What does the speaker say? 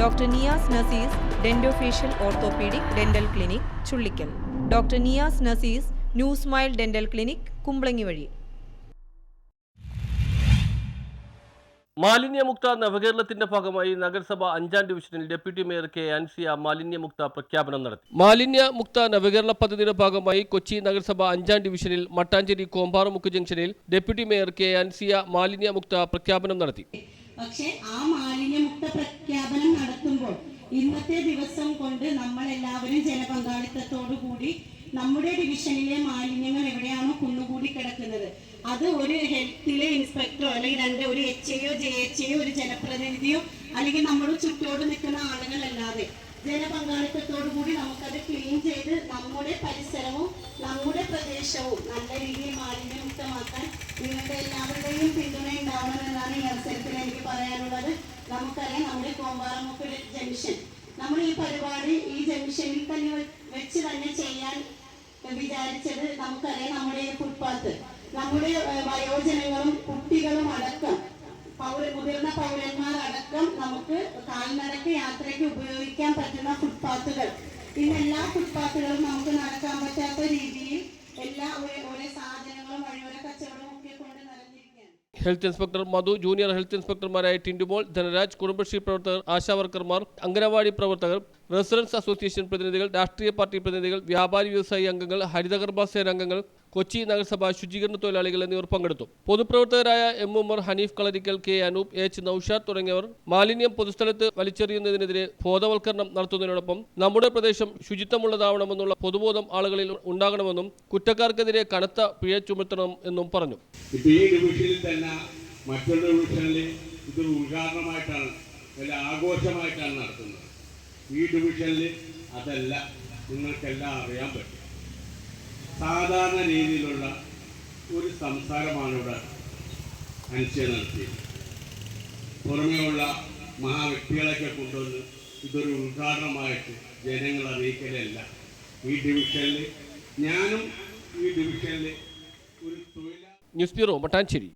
Doctor Niyas Nasees dentofacial orthopedic dental clinic Chullikkal. Doctor Niyas Nasees new smile dental clinic Kumbalangi വഴി. മാലിന്യമുക്ത നവകേരളത്തിന്റെ ഭാഗമായി നഗരസഭ അഞ്ചാം ഡിവിഷനിൽ ഡെപ്യൂട്ടി മേയർ കെ ആൻസിയ മാലിന്യമുക്ത പ്രഖ്യാപനം നടത്തി. മാലിന്യമുക്ത നവകേരള പദ്ധതിയുടെ ഭാഗമായി കൊച്ചി നഗരസഭ അഞ്ചാം ഡിവിഷനിൽ മട്ടാഞ്ചേരി കോമ്പാറമുക്ക് ജംഗ്ഷനിൽ ഡെപ്യൂട്ടി മേയർ കെ ആൻസിയ മാലിന്യമുക്ത പ്രഖ്യാപനം നടത്തി. പക്ഷെ ആ മാലിന്യമുക്ത പ്രഖ്യാപനം നടത്തുമ്പോൾ ഇന്നത്തെ ദിവസം കൊണ്ട് നമ്മൾ എല്ലാവരും ജനപങ്കാളിത്തത്തോടു കൂടി നമ്മുടെ ഡിവിഷനിലെ മാലിന്യങ്ങൾ എവിടെയാണോ കുന്നുകൂടി കിടക്കുന്നത്. അത് ഒരു ഹെൽത്തിലെ ഇൻസ്പെക്ടറോ അല്ലെങ്കിൽ രണ്ട് ഒരു എച്ച് എയോ ജെ എച്ച് എയോ ഒരു ജനപ്രതിനിധിയോ അല്ലെങ്കിൽ നമ്മുടെ ചുറ്റോട് നിൽക്കുന്ന ആളുകളല്ലാതെ ജനപങ്കാളിത്തത്തോടു കൂടി നമുക്കത് ക്ലീൻ ചെയ്ത് നമ്മുടെ പരിസരവും നമ്മുടെ പ്രദേശവും നല്ല രീതിയിൽ മാലിന്യമുക്തമാക്കാൻ നിങ്ങളുടെ എല്ലാവരുടെയും പിന്തുണ ഉണ്ടാവണമെന്നാണ് ഈ അവസരത്തിൽ എനിക്ക് പറയാനുള്ളത്. നമുക്കറിയാം നമ്മുടെ കോമ്പാറമുക്ക് ജംഗ്ഷൻ. നമ്മൾ ഈ പരിപാടി ഈ ജംഗ്ഷനിൽ തന്നെ വെച്ച് തന്നെ ചെയ്യാൻ വിചാരിച്ചത് നമുക്കറിയാം നമ്മുടെ ഫുട്പാത്ത്. നമ്മുടെ വയോജനങ്ങളും കുട്ടികളും അടക്കം പൗര മുതിർന്ന പൗരന്മാർ അടക്കം നമുക്ക് കാൽനടക്ക് യാത്രയ്ക്ക് ഉപയോഗിക്കാൻ പറ്റുന്ന ഫുട്പാത്തുകൾ. ഇന്ന് എല്ലാ ഫുട്പാത്തുകളും നമുക്ക് നടക്കാൻ പറ്റാത്ത രീതിയിൽ എല്ലാ ഒരേ ഒരേ സാധനങ്ങളും വഴിയോര കച്ചവടവും ഒക്കെ കൊണ്ട് നിറഞ്ഞിരിക്കുകയാണ് health inspector Madhu junior health ഇൻസ്പെക്ടർമാരായ Tindumol Dhanaraj Kudumbashree പ്രവർത്തകർ ആശാവർക്കർമാർ അംഗനവാടി പ്രവർത്തകർ റെസിഡൻസ് അസോസിയേഷൻ പ്രതിനിധികൾ രാഷ്ട്രീയ പാർട്ടി പ്രതിനിധികൾ വ്യാപാരി വ്യവസായി അംഗങ്ങൾ ഹരിതകർമ്മ സേന അംഗങ്ങൾ കൊച്ചി നഗരസഭ ശുചീകരണ തൊഴിലാളികൾ എന്നിവർ പങ്കെടുത്തു. പൊതുപ്രവർത്തകരായ M Umar Haneef Kalarikkal K Anoop H Noushad തുടങ്ങിയവർ മാലിന്യം പൊതുസ്ഥലത്ത് വലിച്ചെറിയുന്നതിനെതിരെ ബോധവൽക്കരണം നടത്തുന്നതിനോടൊപ്പം നമ്മുടെ പ്രദേശം ശുചിത്വമുള്ളതാവണമെന്നുള്ള പൊതുബോധം ആളുകളിൽ ഉണ്ടാകണമെന്നും കുറ്റക്കാർക്കെതിരെ കനത്ത പിഴ ചുമത്തണം എന്നും പറഞ്ഞു. മറ്റൊരു ഇതൊരു ഉദ്ഘാടനമായിട്ടാണ് ആഘോഷമായിട്ടാണ് നടത്തുന്നത്. ഈ ഡിവിഷനിൽ അതല്ല നിങ്ങൾക്കെല്ലാം അറിയാൻ പറ്റും. സാധാരണ രീതിയിലുള്ള ഒരു സംസാരമാണ് ഇവിടെ അനുഷ്ഠ നടത്തിയത്. പുറമെയുള്ള മഹാവ്യക്തികളൊക്കെ കൊണ്ടുവന്ന് ഇതൊരു ഉദ്ഘാടനമായിട്ട് ജനങ്ങൾ അറിയിക്കലല്ല. ഈ ഡിവിഷനിൽ ഞാനും ഈ ഡിവിഷനിൽ ഒരു തൊഴിലാളി ന്യൂസ് ബ്യൂറോ മട്ടാഞ്ചേരി.